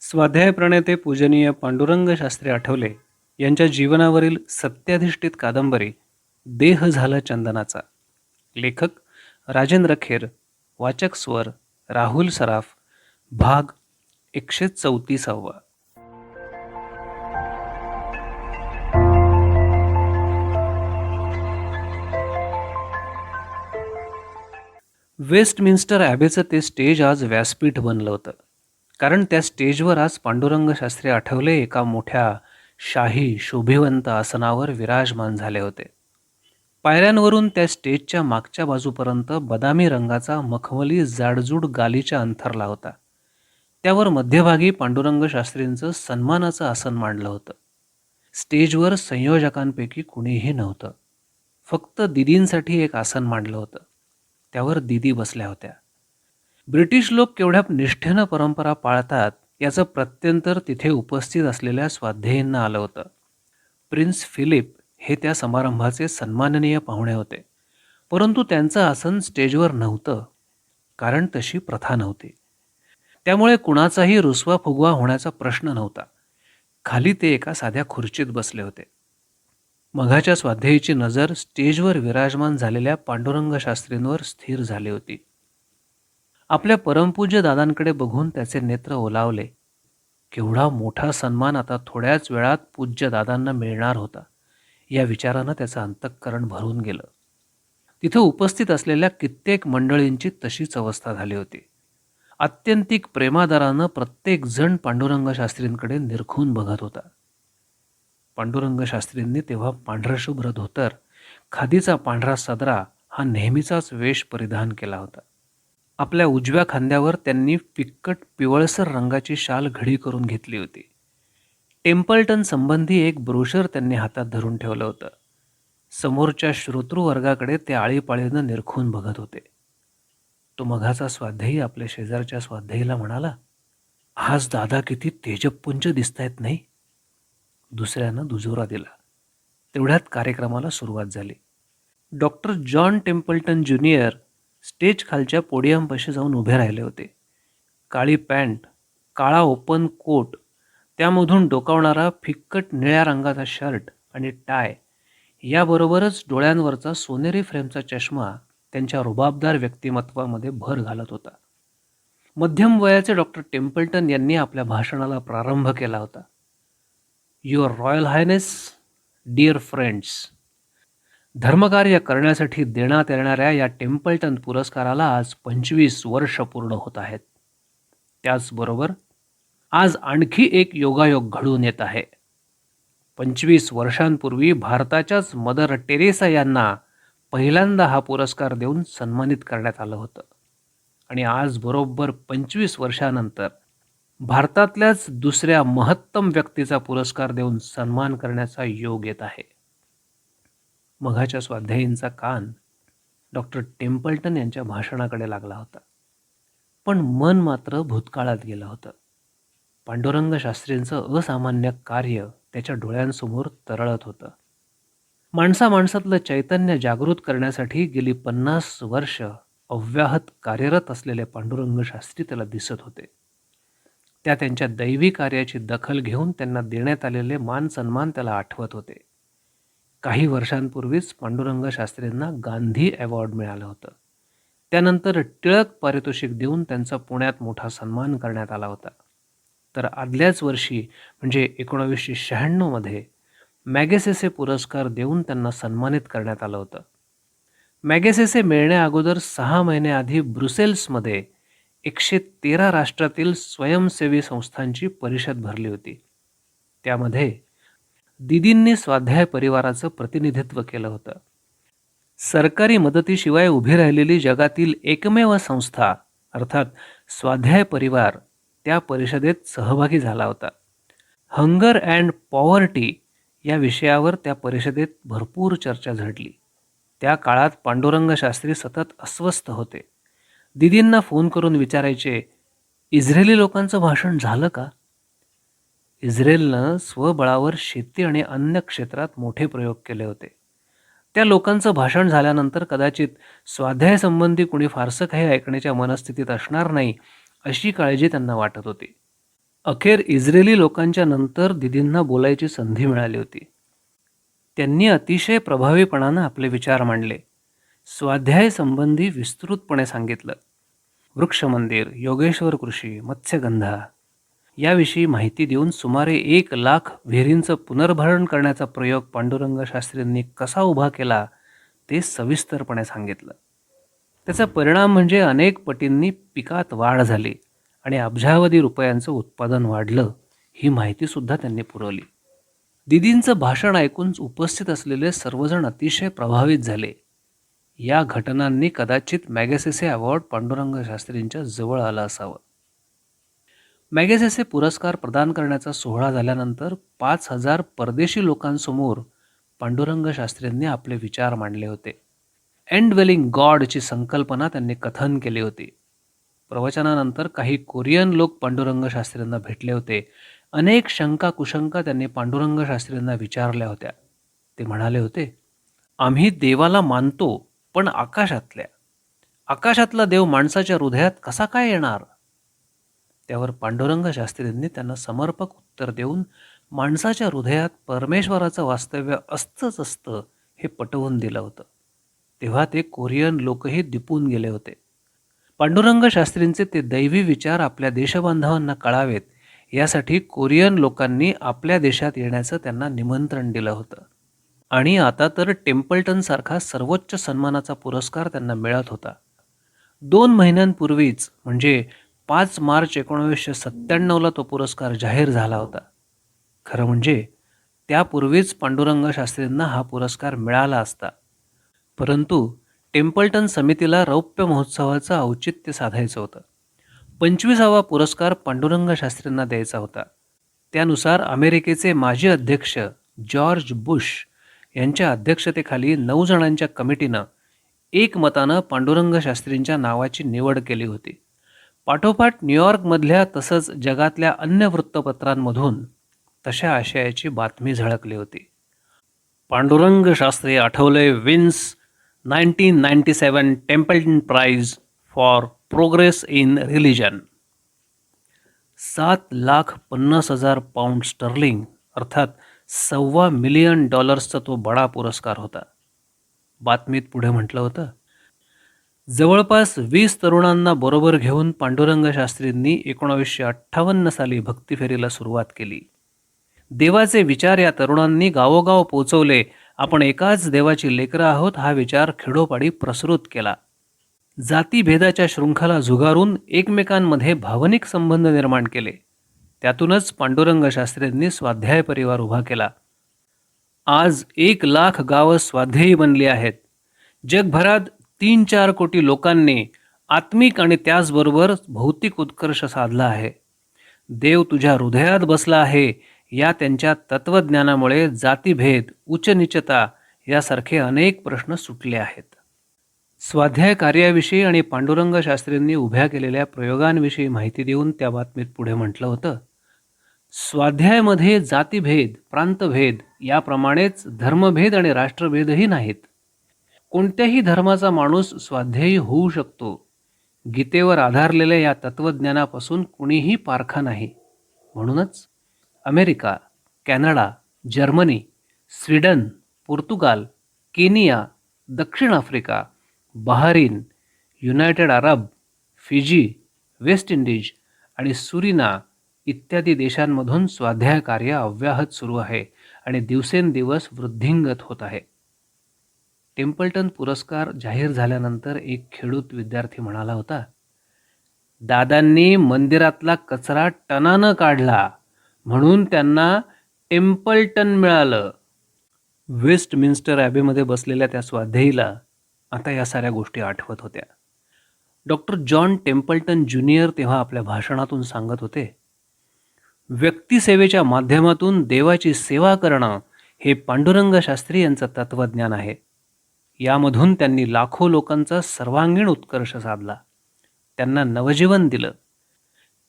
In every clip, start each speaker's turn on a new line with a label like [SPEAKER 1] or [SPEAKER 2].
[SPEAKER 1] स्वाध्याय प्रणेते पूजनीय पांडुरंग शास्त्री आठवले यांच्या जीवनावरील सत्याधिष्ठित कादंबरी देह झाला चंदनाचा. लेखक राजेंद्र खेर वाचक स्वर राहुल सराफ भाग एकशे चौतीसावा. वेस्टमिन्स्टर ॲबेचं ते स्टेज आज व्यासपीठ बनलं होतं. कारण त्या स्टेजवर आज पांडुरंग शास्त्री आठवले एका मोठ्या शाही शोभिवंत आसनावर विराजमान झाले होते. पायऱ्यांवरून त्या स्टेजच्या मागच्या बाजूपर्यंत बदामी रंगाचा मखमली जाडजूड गालीचा अंथरला होता. त्यावर मध्यभागी पांडुरंग शास्त्रींचं सन्मानाचं आसन मांडलं होतं. स्टेजवर संयोजकांपैकी कुणीही नव्हतं. फक्त दिदींसाठी एक आसन मांडलं होतं. त्यावर दिदी बसल्या होत्या. ब्रिटिश लोक केवढ्या निष्ठेनं परंपरा पाळतात याचं प्रत्यंतर तिथे उपस्थित असलेल्या स्वाध्यायींना आलं होतं. प्रिन्स फिलिप हे त्या समारंभाचे सन्माननीय पाहुणे होते. परंतु त्यांचं आसन स्टेजवर नव्हतं कारण तशी प्रथा नव्हती. त्यामुळे कुणाचाही रुसवा फुगवा होण्याचा प्रश्न नव्हता. खाली ते एका साध्या खुर्चीत बसले होते. मघाच्या स्वाध्यायीची नजर स्टेजवर विराजमान झालेल्या पांडुरंग शास्त्रींवर स्थिर झाली होती. आपल्या परमपूज्य दादांकडे बघून त्याचे नेत्र ओलावले. केवढा मोठा सन्मान आता थोड्याच वेळात पूज्य दादांना मिळणार होता. या विचारानं त्याचं अंतःकरण भरून गेलं. तिथं उपस्थित असलेल्या कित्येक मंडळींची तशीच अवस्था झाली होती. अत्यंतिक प्रेमादारानं प्रत्येक जण पांडुरंग शास्त्रींकडे निरखून बघत होता. पांडुरंग शास्त्रींनी तेव्हा पांढरशुभ्र धोतर खादीचा पांढरा सदरा हा नेहमीचाच वेश परिधान केला होता. आपल्या उजव्या खांद्यावर त्यांनी फिक्कट पिवळसर रंगाची शाल घडी करून घेतली होती. टेम्पल्टन संबंधी एक ब्रोशर त्यांनी हातात धरून ठेवलं होतं. समोरच्या श्रोतृवर्गाकडे ते आळीपाळीनं निरखून बघत होते. तो मघाचा स्वाध्यायी आपल्या शेजारच्या स्वाध्यायीला म्हणाला आज दादा किती तेजपुंज दिसतायत नाही? दुसऱ्यानं दुजोरा दिला. तेवढ्यात कार्यक्रमाला सुरुवात झाली. Doctor John Templeton junior stage खालच्या पोडियमपाशी जाऊन उभे राहिले होते. काळी पॅन्ट काळा ओपन कोट त्यामधून डोकावणारा फिक्कट निळ्या रंगाचा शर्ट आणि टाय याबरोबरच डोळ्यांवरचा सोनेरी फ्रेमचा चष्मा त्यांच्या रुबाबदार व्यक्तिमत्वामध्ये भर घालत होता. मध्यम वयाचे डॉक्टर टेम्पल्टन यांनी आपल्या भाषणाला प्रारंभ केला होता. Your royal highness dear friends. धर्मकार्य करण्यासाठी देण्यात येणाऱ्या या टेम्पलटन पुरस्काराला आज पंचवीस वर्ष पूर्ण होत आहेत. त्याचबरोबर आज आणखी एक योगायोग घडून येत आहे. पंचवीस वर्षांपूर्वी भारताच्याच मदर टेरेसा यांना पहिल्यांदा हा पुरस्कार देऊन सन्मानित करण्यात आलं होतं. आणि आज बरोबर पंचवीस वर्षानंतर भारतातल्याच दुसऱ्या महत्तम व्यक्तीचा पुरस्कार देऊन सन्मान करण्याचा योग येत आहे. मघाच्या स्वाध्यायींचा कान डॉक्टर टेम्पल्टन यांच्या भाषणाकडे लागला होता. पण मन मात्र भूतकाळात गेलं होतं. पांडुरंग शास्त्रींचं असामान्य कार्य त्याच्या डोळ्यांसमोर तरळत होतं. माणसा माणसातलं चैतन्य जागृत करण्यासाठी गेली पन्नास वर्ष अव्याहत कार्यरत असलेले पांडुरंग शास्त्री त्याला दिसत होते. त्या त्यांच्या दैवी कार्याची दखल घेऊन त्यांना देण्यात आलेले मान सन्मान त्याला आठवत होते. काही वर्षांपूर्वीच पांडुरंग शास्त्रींना गांधी अवॉर्ड मिळालं होतं. त्यानंतर टिळक पारितोषिक देऊन त्यांचा पुण्यात मोठा सन्मान करण्यात आला होता. तर आदल्याच वर्षी म्हणजे एकोणावीसशे शहाण्णवमध्ये मॅगेसेसे पुरस्कार देऊन त्यांना सन्मानित करण्यात आलं होतं. मॅगेसेसे मिळण्याअगोदर सहा महिन्याआधी ब्रुसेल्समध्ये एकशे तेरा राष्ट्रातील स्वयंसेवी संस्थांची परिषद भरली होती. त्यामध्ये दिदींनी स्वाध्याय परिवाराचं प्रतिनिधित्व केलं होतं. सरकारी मदतीशिवाय उभी राहिलेली जगातील एकमेव संस्था अर्थात स्वाध्याय परिवार त्या परिषदेत सहभागी झाला होता. हंगर अँड पॉवर्टी या विषयावर त्या परिषदेत भरपूर चर्चा झडली. त्या काळात पांडुरंग शास्त्री सतत अस्वस्थ होते. दिदींना फोन करून विचारायचे इस्रायली लोकांचं भाषण झालं का? इस्रायलनं स्वबळावर शेती आणि अन्य क्षेत्रात मोठे प्रयोग केले होते. त्या लोकांचं भाषण झाल्यानंतर कदाचित स्वाध्यायासंबंधी कुणी फारसं काही ऐकण्याच्या मनस्थितीत असणार नाही अशी काळजी त्यांना वाटत होती. अखेर इस्रेली लोकांच्या नंतर दिदींना बोलायची संधी मिळाली होती. त्यांनी अतिशय प्रभावीपणानं आपले विचार मांडले. स्वाध्याय संबंधी विस्तृतपणे सांगितलं. वृक्षमंदिर योगेश्वर कृषी मत्स्यगंधा याविषयी माहिती देऊन सुमारे एक लाख विहिरींचं पुनर्भरण करण्याचा प्रयोग पांडुरंग शास्त्रींनी कसा उभा केला ते सविस्तरपणे सांगितलं. त्याचा परिणाम म्हणजे अनेक पटींनी पिकात वाढ झाली आणि अब्जावधी रुपयांचं उत्पादन वाढलं ही माहितीसुद्धा त्यांनी पुरवली. दिदींचं भाषण ऐकून उपस्थित असलेले सर्वजण अतिशय प्रभावित झाले. या घटनांनी कदाचित मॅगेसेसे अवॉर्ड पांडुरंग शास्त्रींच्या जवळ आलं असावं. मॅगेसेसे पुरस्कार प्रदान करण्याचा सोहळा झाल्यानंतर पाच हजार परदेशी लोकांसमोर पांडुरंग शास्त्रींनी आपले विचार मांडले होते. एंड वेलिंग गॉडची संकल्पना त्यांनी कथन केली होती. प्रवचनानंतर काही कोरियन लोक पांडुरंग शास्त्रींना भेटले होते. अनेक शंका कुशंका त्यांनी पांडुरंग शास्त्रींना विचारल्या होत्या. ते म्हणाले होते आम्ही देवाला मानतो पण आकाशातल्या. आकाशातला देव माणसाच्या हृदयात कसा काय येणार? त्यावर पांडुरंग शास्त्रींनी त्यांना समर्पक उत्तर देऊन माणसाच्या हृदयात परमेश्वराचं वास्तव्य असतंच असतं हे पटवून दिलं होतं. तेव्हा ते कोरियन लोकही दिपून गेले होते. पांडुरंग शास्त्रींचे ते दैवी विचार आपल्या देशबांधवांना कळावेत यासाठी कोरियन लोकांनी आपल्या देशात येण्याचं त्यांना निमंत्रण दिलं होतं. आणि आता तर टेम्पल्टनसारखा सर्वोच्च सन्मानाचा पुरस्कार त्यांना मिळत होता. दोन महिन्यांपूर्वीच म्हणजे पाच मार्च एकोणावीसशे सत्त्याण्णवला तो पुरस्कार जाहीर झाला होता. खरं म्हणजे त्यापूर्वीच पांडुरंग शास्त्रींना हा पुरस्कार मिळाला असता. परंतु टेम्पल्टन समितीला रौप्य महोत्सवाचं औचित्य साधायचं होतं. पंचवीसावा पुरस्कार पांडुरंग शास्त्रींना द्यायचा होता. त्यानुसार अमेरिकेचे माजी अध्यक्ष जॉर्ज बुश यांच्या अध्यक्षतेखाली नऊ जणांच्या कमिटीनं एकमतानं पांडुरंग शास्त्रींच्या नावाची निवड केली होती. पाठोपाठ न्यूयॉर्कमधल्या तसंच जगातल्या अन्य वृत्तपत्रांमधून तशा आशयाची बातमी झळकली होती. Pandurang Shastri Athavale wins nineteen ninety seven Templeton prize for progress in religion. सात लाख पन्नास हजार पाऊंड स्टर्लिंग अर्थात सव्वा मिलियन डॉलर्सचा तो बडा पुरस्कार होता. बातमीत पुढे म्हटलं होतं जवळपास वीस तरुणांना बरोबर घेऊन पांडुरंग शास्त्रींनी एकोणावीसशे अठ्ठावन्न साली भक्तिफेरीला सुरुवात केली. देवाचे विचार या तरुणांनी गावोगाव पोचवले. आपण एकाच देवाची लेकरं आहोत हा विचार खेडोपाडी प्रसृत केला. जातीभेदाच्या शृंखला झुगारून एकमेकांमध्ये भावनिक संबंध निर्माण केले. त्यातूनच पांडुरंग शास्त्रींनी स्वाध्याय परिवार उभा केला. आज एक लाख गावं स्वाध्यायी बनली आहेत. जगभरात तीन चार कोटी लोकांनी आत्मिक आणि त्याचबरोबर भौतिक उत्कर्ष साधला आहे. देव तुझ्या हृदयात बसला आहे या त्यांच्या तत्वज्ञानामुळे जातीभेद उच्चनिचता यासारखे अनेक प्रश्न सुटले आहेत. स्वाध्याय कार्याविषयी आणि पांडुरंग शास्त्रींनी उभ्या केलेल्या प्रयोगांविषयी माहिती देऊन त्या बातमीत पुढे म्हटलं होतं. स्वाध्यायामध्ये जातीभेद प्रांतभेद याप्रमाणेच धर्मभेद आणि राष्ट्रभेदही नाहीत. कोणत्याही धर्माचा माणूस स्वाध्यायी होऊ शकतो. गीतेवर आधारलेल्या या तत्त्वज्ञानापासून कुणीही पारखा नाही. म्हणूनच America Canada Germany Sweden Portugal Kenya दक्षिण Africa Bahrain United Arab Fiji West Indies आणि सुरिना इत्यादी देशांमधून स्वाध्याय कार्य अव्याहत सुरू आहे आणि दिवसेंदिवस वृद्धिंगत होत आहे. टेम्पल्टन पुरस्कार जाहीर झाल्यानंतर एक खेडूत विद्यार्थी म्हणाला होता दादांनी मंदिरातला कचरा टनानं काढला म्हणून त्यांना टेम्पल्टन मिळालं. वेस्टमिन्स्टर ॲबेमध्ये बसलेल्या त्या स्वाध्यायीला आता या साऱ्या गोष्टी आठवत होत्या. डॉक्टर जॉन टेम्पल्टन ज्युनियर तेव्हा आपल्या भाषणातून सांगत होते व्यक्तिसेवेच्या माध्यमातून देवाची सेवा करणं हे पांडुरंग शास्त्री यांचं तत्त्वज्ञान आहे. यामधून त्यांनी लाखो लोकांचा सर्वांगीण उत्कर्ष साधला. त्यांना नवजीवन दिलं.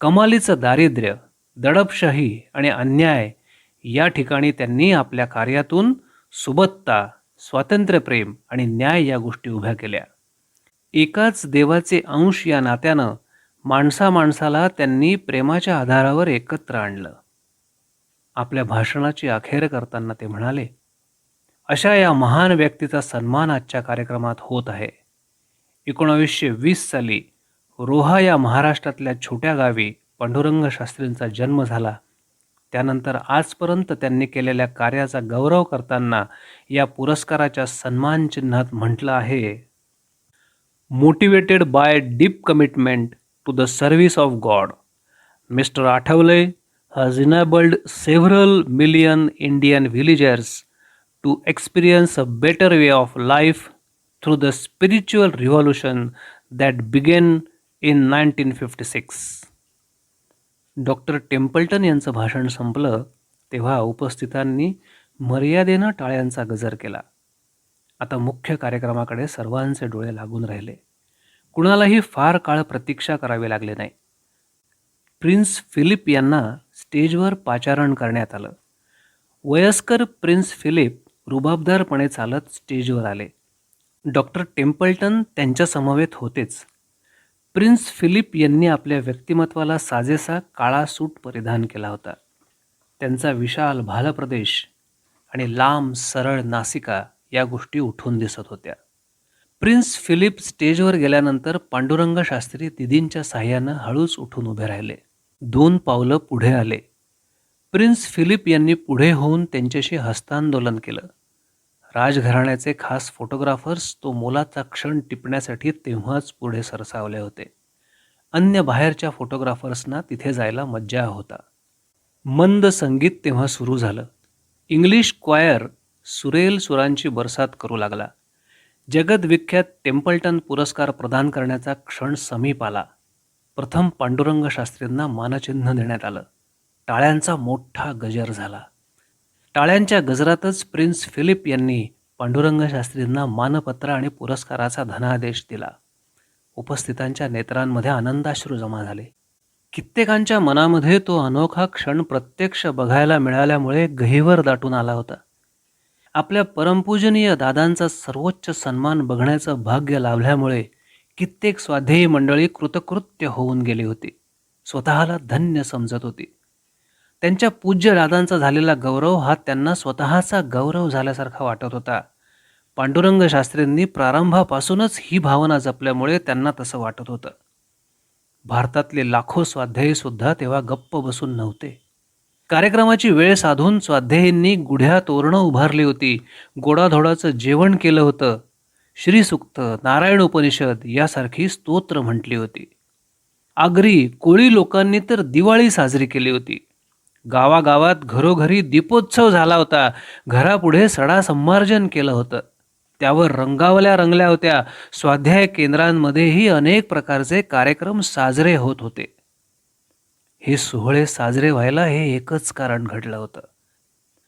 [SPEAKER 1] कमालीचं दारिद्र्य दडपशाही आणि अन्याय या ठिकाणी त्यांनी आपल्या कार्यातून सुबत्ता स्वातंत्र्यप्रेम आणि न्याय या गोष्टी उभ्या केल्या. एकाच देवाचे अंश या नात्यानं माणसा माणसाला त्यांनी प्रेमाच्या आधारावर एकत्र आणलं. आपल्या भाषणाची अखेर करताना ते म्हणाले अशा या महान व्यक्तीचा सन्मान आजच्या कार्यक्रमात होत आहे. एकोणावीसशे वीस साली रोहा या महाराष्ट्रातल्या छोट्या गावी पांडुरंग शास्त्रींचा जन्म झाला. त्यानंतर आजपर्यंत त्यांनी केलेल्या कार्याचा गौरव करताना या पुरस्काराच्या सन्मान चिन्हात म्हटलं आहे. Motivated by deep commitment to the service of God mister Athavale has enabled several million Indian villagers to experience a better way of life through the spiritual revolution that began in 1956. Doctor Templeton यांचं भाषण संपलं तेव्हा उपस्थितांनी मर्यादेनं टाळ्यांचा गजर केला. आता मुख्य कार्यक्रमाकडे सर्वांचे डोळे लागून राहिले. कुणालाही फार काळ प्रतीक्षा करावी लागली नाही. प्रिन्स फिलिप यांना स्टेजवर पाचारण करण्यात आलं. वयस्कर प्रिन्स फिलिप रुबाबदारपणे चालत स्टेजवर आले. डॉक्टर टेम्पल्टन त्यांच्यासमवेत होतेच. प्रिन्स फिलिप यांनी आपल्या व्यक्तिमत्वाला साजेसा काळा सूट परिधान केला होता. त्यांचा विशाल भालप्रदेश आणि लांब सरळ नासिका या गोष्टी उठून दिसत होत्या. प्रिन्स फिलिप स्टेजवर गेल्यानंतर पांडुरंग शास्त्री दिदींच्या साह्यानं हळूच उठून उभे राहिले. दोन पावलं पुढे आले. प्रिन्स फिलिप यांनी पुढे होऊन त्यांच्याशी हस्तांदोलन केलं. राजघराण्याचे खास फोटोग्राफर्स तो मोलाचा क्षण टिपण्यासाठी तेव्हाच पुढे सरसावले होते. अन्य बाहेरच्या फोटोग्राफर्सना तिथे जायला मज्जा होता. मंद संगीत तेव्हा सुरू झालं. इंग्लिश क्वायर सुरेल सुरांची बरसात करू लागला. जगदविख्यात टेम्पल्टन पुरस्कार प्रदान करण्याचा क्षण समीप आला. प्रथम पांडुरंग शास्त्रींना मानचिन्ह देण्यात आलं. टाळ्यांचा मोठा गजर झाला. टाळ्यांच्या गजरातच प्रिन्स फिलिप यांनी पांडुरंग शास्त्रींना मानपत्र आणि पुरस्काराचा धनादेश दिला. उपस्थितांच्या नेत्रांमध्ये आनंदाश्रू जमा झाले. कित्येकांच्या मनामध्ये तो अनोखा क्षण प्रत्यक्ष बघायला मिळाल्यामुळे गहिवर दाटून आला होता. आपल्या परमपूजनीय दादांचा सर्वोच्च सन्मान बघण्याचं भाग्य लाभल्यामुळे कित्येक स्वाध्यायी मंडळी कृतकृत्य होऊन गेली होती. स्वतःला धन्य समजत होती. त्यांच्या पूज्य दादांचा झालेला गौरव हा त्यांना स्वतःचा गौरव झाल्यासारखा वाटत होता. पांडुरंग शास्त्रींनी प्रारंभापासूनच ही भावना जपल्यामुळे त्यांना तसं वाटत होतं. भारतातले लाखो स्वाध्यायीसुद्धा तेव्हा गप्प बसून नव्हते. कार्यक्रमाची वेळ साधून स्वाध्यायींनी गुढ्या तोरणं उभारली होती. गोडाधोडाचं जेवण केलं होतं. श्रीसुक्त नारायण उपनिषद यासारखी स्तोत्र म्हटली होती. आगरी कोळी लोकांनी तर दिवाळी साजरी केली होती. गावागावात घरोघरी दीपोत्सव झाला होता. घरापुढे सडा संमार्जन केलं होतं. त्यावर रंगावल्या रंगल्या होत्या. स्वाध्याय केंद्रांमध्येही अनेक प्रकारचे कार्यक्रम साजरे होत होते. हे सोहळे साजरे व्हायला हे एकच कारण घडलं होतं.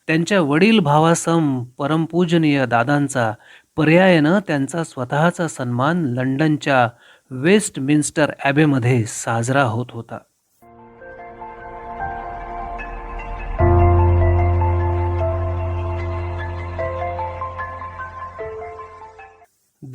[SPEAKER 1] त्यांच्या वडील भावासम परमपूजनीय दादांचा पर्यायानं त्यांचा स्वतःचा सन्मान लंडनच्या वेस्टमिन्स्टर ॲबेमध्ये साजरा होत होता.